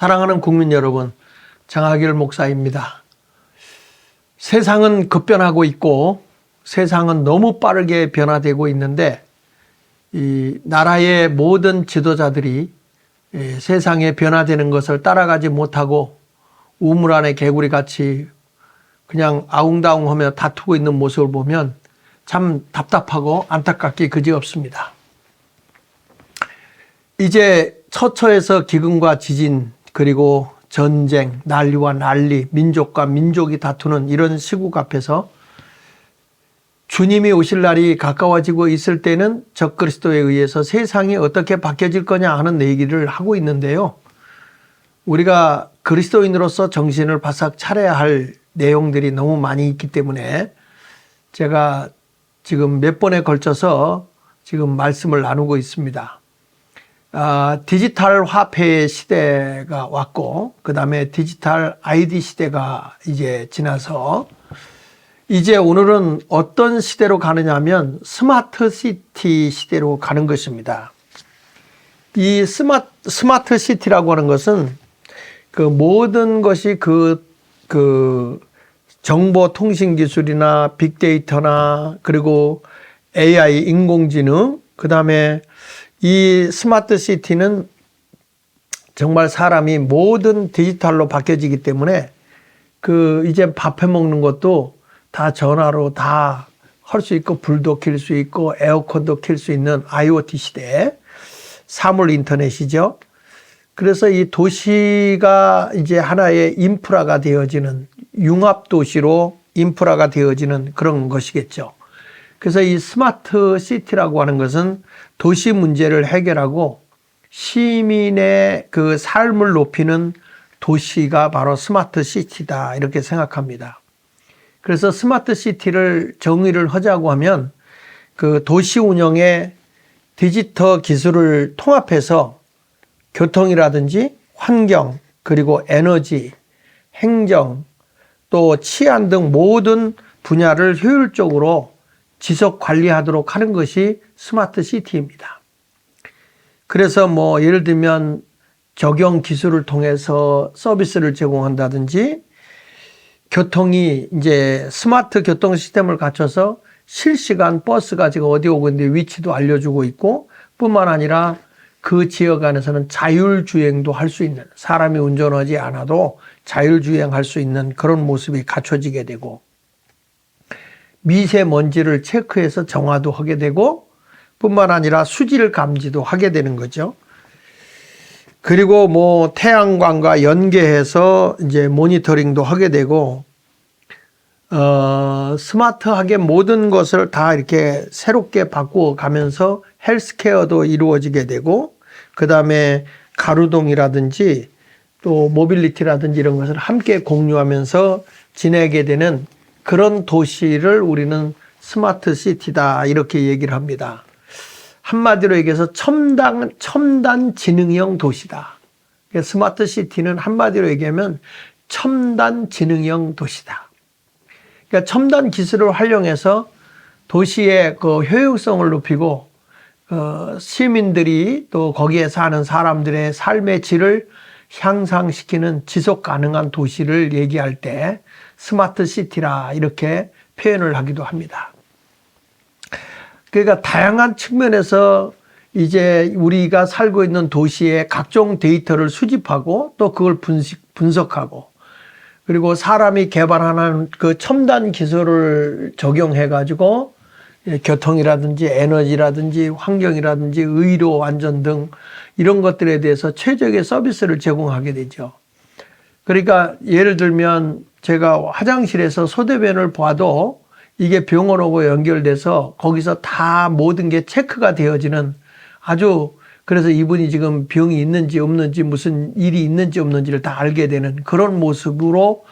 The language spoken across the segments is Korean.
사랑하는 국민 여러분, 장하길 목사입니다. 세상은 급변하고 있고 세상은 너무 빠르게 변화되고 있는데 이 나라의 모든 지도자들이 예, 세상에 변화되는 것을 따라가지 못하고 우물 안에 개구리 같이 그냥 아웅다웅하며 다투고 있는 모습을 보면 참 답답하고 안타깝기 그지없습니다. 이제 처처에서 기근과 지진 그리고 전쟁, 난리와 난리, 민족과 민족이 다투는 이런 시국 앞에서 주님이 오실 날이 가까워지고 있을 때는 적그리스도에 의해서 세상이 어떻게 바뀌어질 거냐 하는 얘기를 하고 있는데요. 우리가 그리스도인으로서 정신을 바싹 차려야 할 내용들이 너무 많이 있기 때문에 제가 지금 몇 번에 걸쳐서 지금 말씀을 나누고 있습니다. 아, 디지털 화폐의 시대가 왔고, 그 다음에 디지털 아이디 시대가 이제 지나서, 이제 오늘은 어떤 시대로 가느냐면 스마트 시티 시대로 가는 것입니다. 이 스마트, 스마트 시티라고 하는 것은 그 모든 것이 그, 그 정보 통신 기술이나 빅데이터나 그리고 AI 인공지능, 그 다음에 이 스마트 시티는 정말 사람이 모든 디지털로 바뀌어지기 때문에 그 이제 밥해 먹는 것도 다 전화로 다 할 수 있고 불도 켤 수 있고 에어컨도 켤 수 있는 IoT 시대 사물 인터넷이죠. 그래서 이 도시가 이제 하나의 인프라가 되어지는 융합 도시로 인프라가 되어지는 그런 것이겠죠. 그래서 이 스마트 시티라고 하는 것은 도시 문제를 해결하고 시민의 그 삶을 높이는 도시가 바로 스마트 시티다 이렇게 생각합니다. 그래서 스마트 시티를 정의를 하자고 하면 그 도시 운영에 디지털 기술을 통합해서 교통이라든지 환경 그리고 에너지, 행정 또 치안 등 모든 분야를 효율적으로 지속 관리하도록 하는 것이 스마트 시티입니다. 그래서 뭐 예를 들면 적용 기술을 통해서 서비스를 제공한다든지 교통이 이제 스마트 교통 시스템을 갖춰서 실시간 버스가 지금 어디 오고 있는데 위치도 알려주고 있고 뿐만 아니라 그 지역 안에서는 자율주행도 할 수 있는 사람이 운전하지 않아도 자율주행할 수 있는 그런 모습이 갖춰지게 되고 미세먼지를 체크해서 정화도 하게 되고 뿐만 아니라 수질 감지도 하게 되는 거죠. 그리고 뭐 태양광과 연계해서 이제 모니터링도 하게 되고 어 스마트하게 모든 것을 다 이렇게 새롭게 바꾸어 가면서 헬스케어도 이루어지게 되고 그 다음에 가루동이라든지 또 모빌리티라든지 이런 것을 함께 공유하면서 지내게 되는 그런 도시를 우리는 스마트 시티다 이렇게 얘기를 합니다. 한마디로 얘기해서 첨단 첨단 지능형 도시다. 스마트 시티는 한마디로 얘기하면 첨단 지능형 도시다. 그러니까 첨단 기술을 활용해서 도시의 그 효율성을 높이고 어, 시민들이 또 거기에 사는 사람들의 삶의 질을 향상시키는 지속 가능한 도시를 얘기할 때 스마트 시티라 이렇게 표현을 하기도 합니다. 그러니까 다양한 측면에서 이제 우리가 살고 있는 도시의 각종 데이터를 수집하고 또 그걸 분석, 분석하고 그리고 사람이 개발하는 그 첨단 기술을 적용해 가지고 교통이라든지 에너지라든지 환경이라든지 의료 안전 등 이런 것들에 대해서 최적의 서비스를 제공하게 되죠. 그러니까 예를 들면 제가 화장실에서 소대변을 봐도 이게 병원하고 연결돼서 거기서 다 모든 게 체크가 되어지는 아주 그래서 이분이 지금 병이 있는지 없는지 무슨 일이 있는지 없는지를 다 알게 되는 그런 모습으로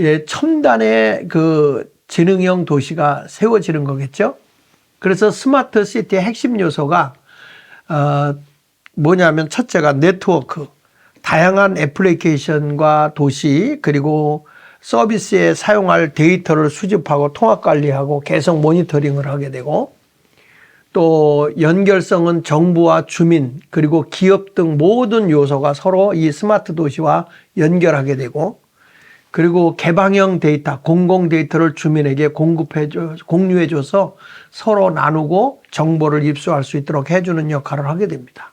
예, 첨단의 그 지능형 도시가 세워지는 거겠죠. 그래서 스마트 시티의 핵심 요소가 어 뭐냐면 첫째가 네트워크, 다양한 애플리케이션과 도시 그리고 서비스에 사용할 데이터를 수집하고 통합 관리하고 계속 모니터링을 하게 되고 또 연결성은 정부와 주민 그리고 기업 등 모든 요소가 서로 이 스마트 도시와 연결하게 되고 그리고 개방형 데이터, 공공 데이터를 주민에게 공급해 줘, 공유해 줘서 서로 나누고 정보를 입수할 수 있도록 해 주는 역할을 하게 됩니다.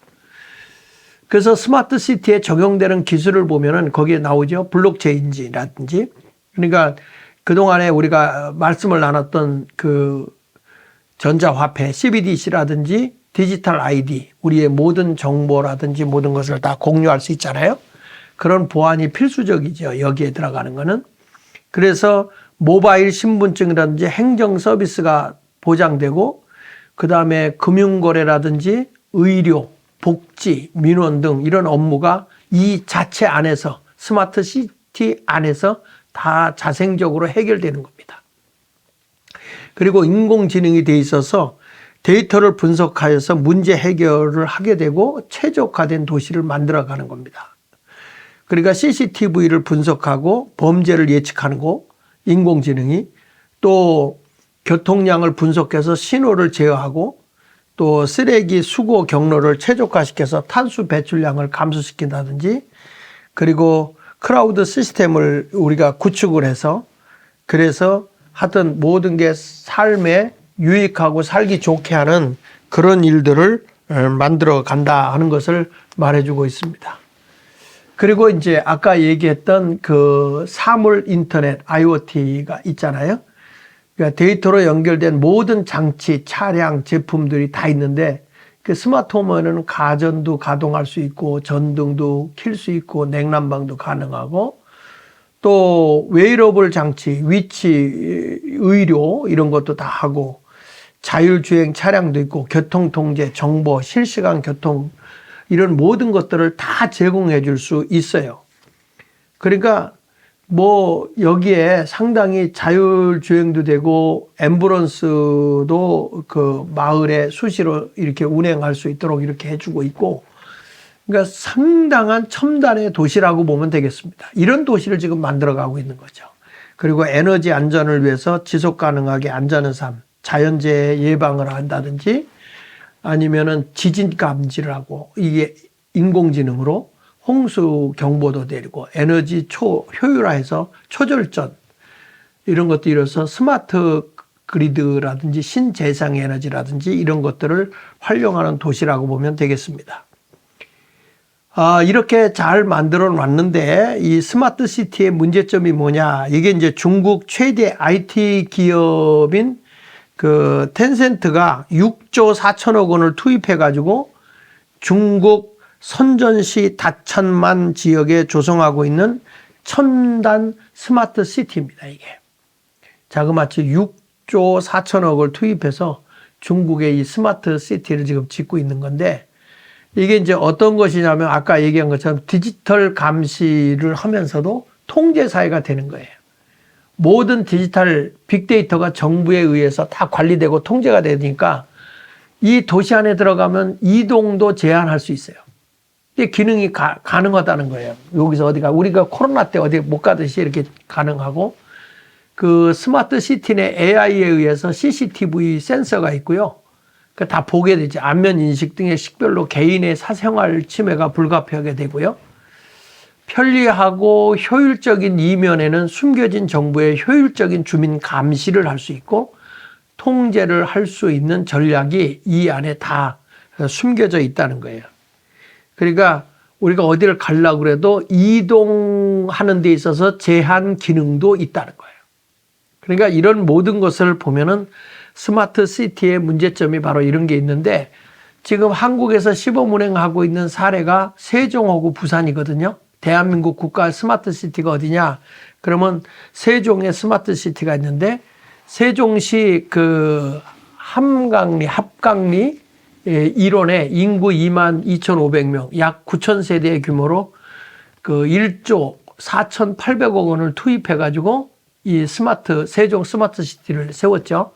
그래서 스마트 시티에 적용되는 기술을 보면은 거기에 나오죠. 블록체인지라든지. 그러니까 그동안에 우리가 말씀을 나눴던 그 전자화폐, CBDC라든지 디지털 아이디, 우리의 모든 정보라든지 모든 것을 다 공유할 수 있잖아요. 그런 보안이 필수적이죠. 여기에 들어가는 거는. 그래서 모바일 신분증이라든지 행정 서비스가 보장되고 그 다음에 금융거래라든지 의료, 복지, 민원 등 이런 업무가 이 자체 안에서 스마트 시티 안에서 다 자생적으로 해결되는 겁니다. 그리고 인공지능이 돼 있어서 데이터를 분석하여서 문제 해결을 하게 되고 최적화된 도시를 만들어가는 겁니다. 그러니까 CCTV를 분석하고 범죄를 예측하는 거 인공지능이 또 교통량을 분석해서 신호를 제어하고 또 쓰레기 수거 경로를 최적화시켜서 탄수 배출량을 감소시킨다든지 그리고 크라우드 시스템을 우리가 구축을 해서 그래서 하여튼 모든 게 삶에 유익하고 살기 좋게 하는 그런 일들을 만들어 간다 하는 것을 말해주고 있습니다. 그리고 이제 아까 얘기했던 그 사물 인터넷 IoT가 있잖아요. 그러니까 데이터로 연결된 모든 장치, 차량, 제품들이 다 있는데 그 스마트홈에는 가전도 가동할 수 있고 전등도 킬 수 있고 냉난방도 가능하고 또 웨이러블 장치, 위치, 의료 이런 것도 다 하고 자율주행 차량도 있고 교통통제, 정보, 실시간 교통 이런 모든 것들을 다 제공해 줄 수 있어요. 그러니까 뭐 여기에 상당히 자율주행도 되고 앰뷸런스도 그 마을에 수시로 이렇게 운행할 수 있도록 이렇게 해주고 있고 그러니까 상당한 첨단의 도시라고 보면 되겠습니다. 이런 도시를 지금 만들어가고 있는 거죠. 그리고 에너지 안전을 위해서 지속 가능하게 안전한 삶, 자연재해 예방을 한다든지 아니면은 지진 감지를 하고 이게 인공지능으로 홍수 경보도 내리고 에너지 초 효율화해서 초절전 이런 것도 이뤄서 스마트 그리드라든지 신재생 에너지라든지 이런 것들을 활용하는 도시라고 보면 되겠습니다. 아, 이렇게 잘 만들어 놨는데 이 스마트 시티의 문제점이 뭐냐? 이게 이제 중국 최대 IT 기업인 그 텐센트가 6조 4천억 원을 투입해 가지고 중국 선전시 다천만 지역에 조성하고 있는 첨단 스마트 시티입니다, 이게. 자그마치 6조 4천억을 투입해서 중국의 이 스마트 시티를 지금 짓고 있는 건데 이게 이제 어떤 것이냐면 아까 얘기한 것처럼 디지털 감시를 하면서도 통제 사회가 되는 거예요. 모든 디지털 빅데이터가 정부에 의해서 다 관리되고 통제가 되니까 이 도시 안에 들어가면 이동도 제한할 수 있어요. 이게 기능이 가, 가능하다는 거예요. 여기서 어디가 우리가 코로나 때 어디 못 가듯이 이렇게 가능하고 그 스마트 시티 내 AI에 의해서 CCTV 센서가 있고요. 그 다 보게 되지. 안면 인식 등의 식별로 개인의 사생활 침해가 불가피하게 되고요. 편리하고 효율적인 이면에는 숨겨진 정부의 효율적인 주민 감시를 할 수 있고 통제를 할 수 있는 전략이 이 안에 다 숨겨져 있다는 거예요. 그러니까 우리가 어디를 가려고 그래도 이동하는 데 있어서 제한 기능도 있다는 거예요. 그러니까 이런 모든 것을 보면은 스마트 시티의 문제점이 바로 이런 게 있는데 지금 한국에서 시범 운행하고 있는 사례가 세종하고 부산이거든요. 대한민국 국가 스마트 시티가 어디냐? 그러면 세종에 스마트 시티가 있는데 세종시 그 함강리, 합강리 일원에 인구 2만 2,500명, 약 9천 세대의 규모로 그 1조 4,800억 원을 투입해 가지고 이 스마트 세종 스마트 시티를 세웠죠.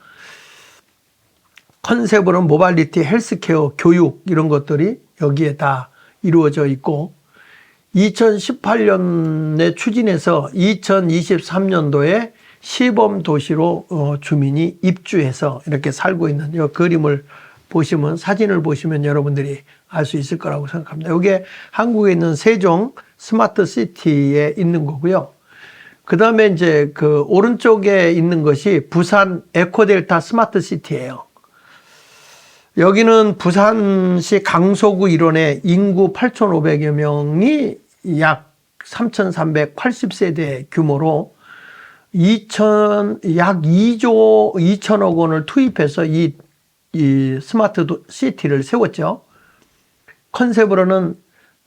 컨셉으로는 모발리티, 헬스케어, 교육 이런 것들이 여기에 다 이루어져 있고 2018년에 추진해서 2023년도에 시범 도시로 어, 주민이 입주해서 이렇게 살고 있는 이 그림을 보시면 사진을 보시면 여러분들이 알 수 있을 거라고 생각합니다. 이게 한국에 있는 세종 스마트 시티에 있는 거고요. 그 다음에 이제 그 오른쪽에 있는 것이 부산 에코델타 스마트 시티예요. 여기는 부산시 강서구 일원의 인구 8,500여 명이 약 3,380세대 규모로 2천, 약 2조 2천억 원을 투입해서 이, 이 스마트 도- 시티를 세웠죠. 컨셉으로는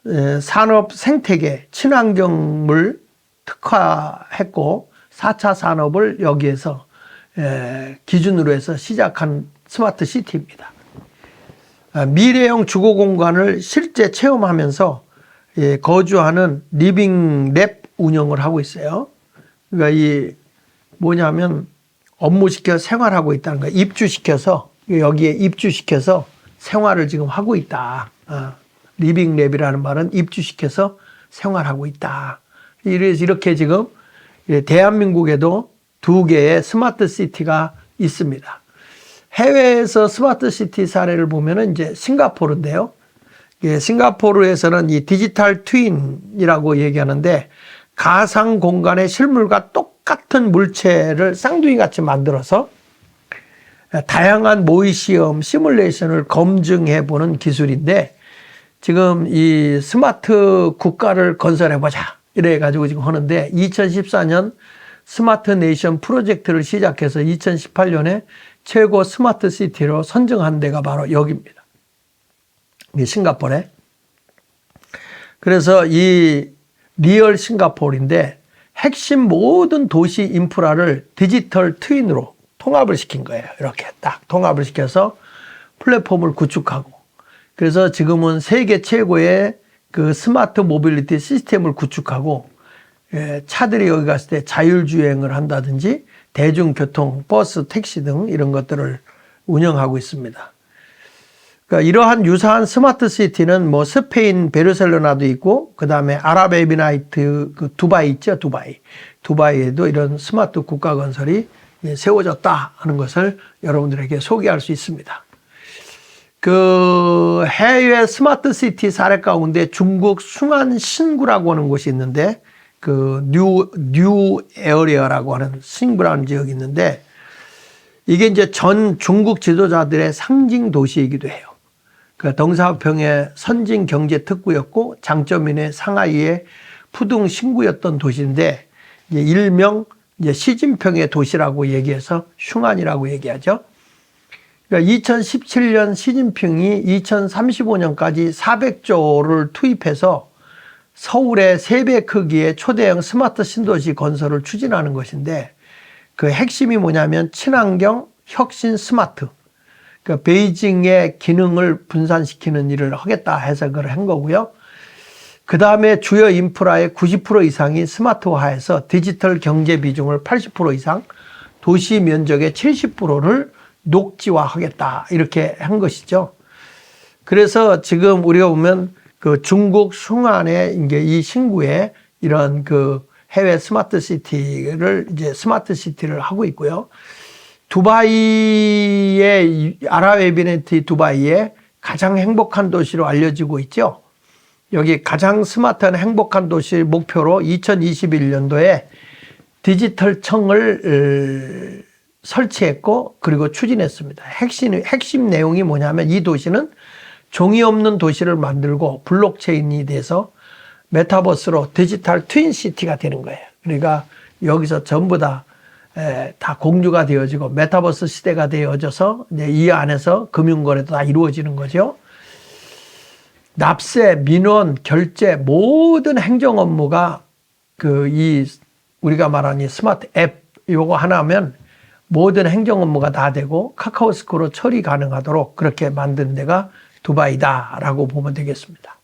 에, 산업 생태계, 친환경물 특화했고 4차 산업을 여기에서 에, 기준으로 해서 시작한 스마트 시티입니다. 아, 미래형 주거 공간을 실제 체험하면서 예, 거주하는 리빙 랩 운영을 하고 있어요. 그러니까 이 뭐냐면 업무시켜 생활하고 있다는 거예요. 입주시켜서 여기에 입주시켜서 생활을 지금 하고 있다. 어, 리빙 랩이라는 말은 입주시켜서 생활하고 있다. 이렇게 지금 예, 대한민국에도 두 개의 스마트 시티가 있습니다. 해외에서 스마트 시티 사례를 보면은 이제 싱가포르인데요. 예, 싱가포르에서는 이 디지털 트윈이라고 얘기하는데 가상 공간의 실물과 똑같은 물체를 쌍둥이 같이 만들어서 다양한 모의 시험, 시뮬레이션을 검증해 보는 기술인데 지금 이 스마트 국가를 건설해 보자. 이래 가지고 지금 하는데 2014년 스마트 네이션 프로젝트를 시작해서 2018년에 최고 스마트 시티로 선정한 데가 바로 여기입니다. 이 싱가포르에. 그래서 이 리얼 싱가포르인데 핵심 모든 도시 인프라를 디지털 트윈으로 통합을 시킨 거예요. 이렇게 딱 통합을 시켜서 플랫폼을 구축하고 그래서 지금은 세계 최고의 그 스마트 모빌리티 시스템을 구축하고 예, 차들이 여기 갔을 때 자율주행을 한다든지 대중교통, 버스, 택시 등 이런 것들을 운영하고 있습니다. 그러니까 이러한 유사한 스마트 시티는 뭐 스페인 베르셀로나도 있고 그 다음에 아랍에미라이트 그 두바이 있죠 두바이 두바이에도 이런 스마트 국가 건설이 예, 세워졌다 하는 것을 여러분들에게 소개할 수 있습니다. 그 해외 스마트 시티 사례 가운데 중국 숭안 신구라고 하는 곳이 있는데 그뉴뉴 에어리어라고 하는 신구라는 지역이 있는데 이게 이제 전 중국 지도자들의 상징 도시이기도 해요. 그 덩사평의 선진 경제 특구였고 장점인의 상하이의 푸둥 신구였던 도시인데 일명 이제 시진평의 도시라고 얘기해서 슝안이라고 얘기하죠. 그러니까 2017년 시진핑이 2035년까지 400조를 투입해서 서울의 3배 크기의 초대형 스마트 신도시 건설을 추진하는 것인데 그 핵심이 뭐냐면 친환경 혁신 스마트. 그러니까 베이징의 기능을 분산시키는 일을 하겠다 해서 그걸 한 거고요. 그 다음에 주요 인프라의 90% 이상이 스마트화해서 디지털 경제 비중을 80% 이상, 도시 면적의 70%를 녹지화하겠다 이렇게 한 것이죠. 그래서 지금 우리가 보면 그 중국 숭안의 이제 이 신구에 이런 그 해외 스마트 시티를 이제 스마트 시티를 하고 있고요. 두바이의 아랍에미레이트 두바이의 가장 행복한 도시로 알려지고 있죠. 여기 가장 스마트한 행복한 도시 목표로 2021년도에 디지털 청을 설치했고 그리고 추진했습니다. 핵심 핵심 내용이 뭐냐면 이 도시는 종이 없는 도시를 만들고 블록체인이 돼서 메타버스로 디지털 트윈 시티가 되는 거예요. 그러니까 여기서 전부 다, 에, 다 공유가 되어지고 메타버스 시대가 되어져서 이제 이 안에서 금융거래도 다 이루어지는 거죠. 납세, 민원, 결제 모든 행정 업무가 그 이 우리가 말하는 이 스마트 앱 요거 하나면 모든 행정 업무가 다 되고 카카오스코로 처리 가능하도록 그렇게 만든 데가 두바이다라고 보면 되겠습니다.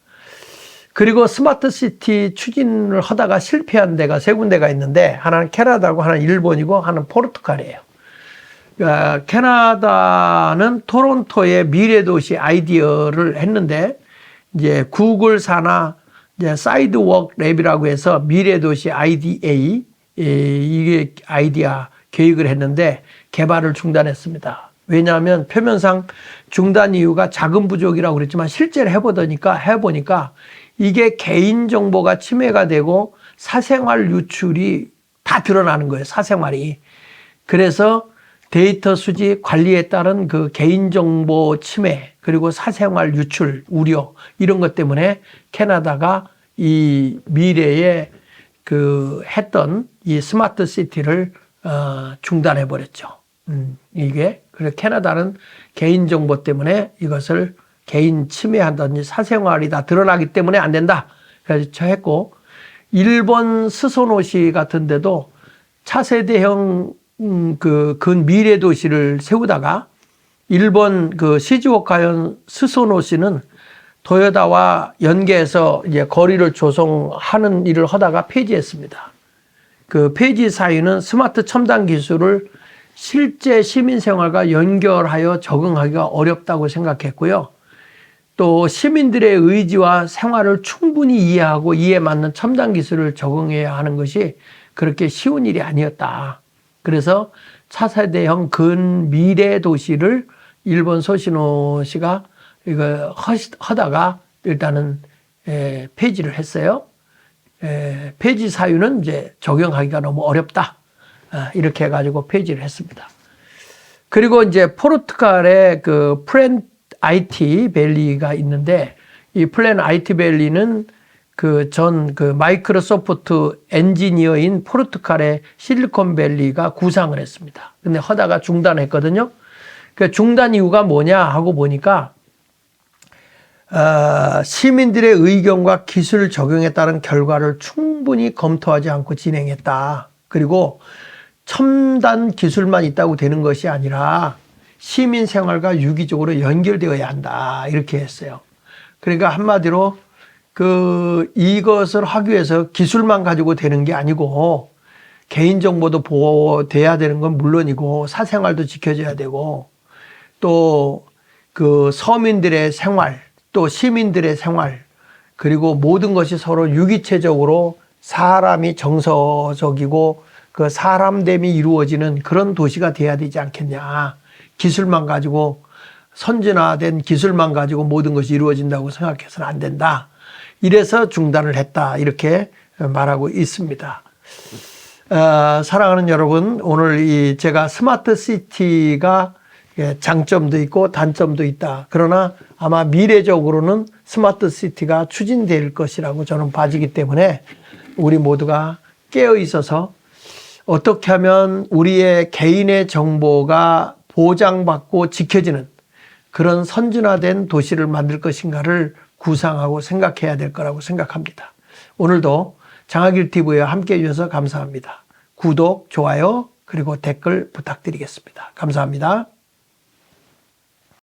그리고 스마트 시티 추진을 하다가 실패한 데가 세 군데가 있는데 하나는 캐나다고 하나는 일본이고 하나는 포르투갈이에요. 그러니까 캐나다는 토론토의 미래 도시 아이디어를 했는데 이제 구글 사나 이제 사이드워크 랩이라고 해서 미래 도시 IDA 이게 아이디어 계획을 했는데 개발을 중단했습니다. 왜냐하면 표면상 중단 이유가 자금 부족이라고 그랬지만 실제로 해보니까 해보니까 이게 개인 정보가 침해가 되고 사생활 유출이 다 드러나는 거예요. 사생활이. 그래서 데이터 수집 관리에 따른 그 개인 정보 침해 그리고 사생활 유출 우려 이런 것 때문에 캐나다가 이 미래에 그 했던 이 스마트 시티를 어 중단해 버렸죠. 음 이게 그래 캐나다는 개인 정보 때문에 이것을 개인 침해한다든지 사생활이 다 드러나기 때문에 안 된다. 그래서 저 했고 일본 스소노시 같은 데도 차세대형 음, 그 근미래 도시를 세우다가 일본 그 시즈오카현 스소노시는 도요다와 연계해서 이제 거리를 조성하는 일을 하다가 폐지했습니다. 그 폐지 사유는 스마트 첨단 기술을 실제 시민 생활과 연결하여 적응하기가 어렵다고 생각했고요. 또 시민들의 의지와 생활을 충분히 이해하고 이에 맞는 첨단 기술을 적응해야 하는 것이 그렇게 쉬운 일이 아니었다. 그래서 차세대형 근미래 도시를 일본 소시노시가 이거 하다가 일단은 에, 폐지를 했어요. 에, 폐지 사유는 이제 적용하기가 너무 어렵다. 아, 이렇게 해가지고 폐지를 했습니다. 그리고 이제 포르투갈의 그 프렌 IT 밸리가 있는데 이 플랜 IT 밸리는 그전그 마이크로소프트 엔지니어인 포르투갈의 실리콘밸리가 구상을 했습니다. 근데 하다가 중단했거든요. 그 중단 이유가 뭐냐 하고 보니까 어, 시민들의 의견과 기술 적용에 따른 결과를 충분히 검토하지 않고 진행했다. 그리고 첨단 기술만 있다고 되는 것이 아니라 시민 생활과 유기적으로 연결되어야 한다. 이렇게 했어요. 그러니까 한마디로 그 이것을 하기 위해서 기술만 가지고 되는 게 아니고 개인정보도 보호돼야 되는 건 물론이고 사생활도 지켜져야 되고 또 그 서민들의 생활 또 시민들의 생활 그리고 모든 것이 서로 유기체적으로 사람이 정서적이고 그 사람됨이 이루어지는 그런 도시가 돼야 되지 않겠냐. 기술만 가지고 선진화된 기술만 가지고 모든 것이 이루어진다고 생각해서는 안 된다. 이래서 중단을 했다. 이렇게 말하고 있습니다. 어, 사랑하는 여러분, 오늘 이 제가 스마트 시티가 예, 장점도 있고 단점도 있다. 그러나 아마 미래적으로는 스마트 시티가 추진될 것이라고 저는 봐지기 때문에 우리 모두가 깨어 있어서 어떻게 하면 우리의 개인의 정보가 보장받고 지켜지는 그런 선진화된 도시를 만들 것인가를 구상하고 생각해야 될 거라고 생각합니다. 오늘도 장학일 TV와 함께 해주셔서 감사합니다. 구독, 좋아요, 그리고 댓글 부탁드리겠습니다. 감사합니다.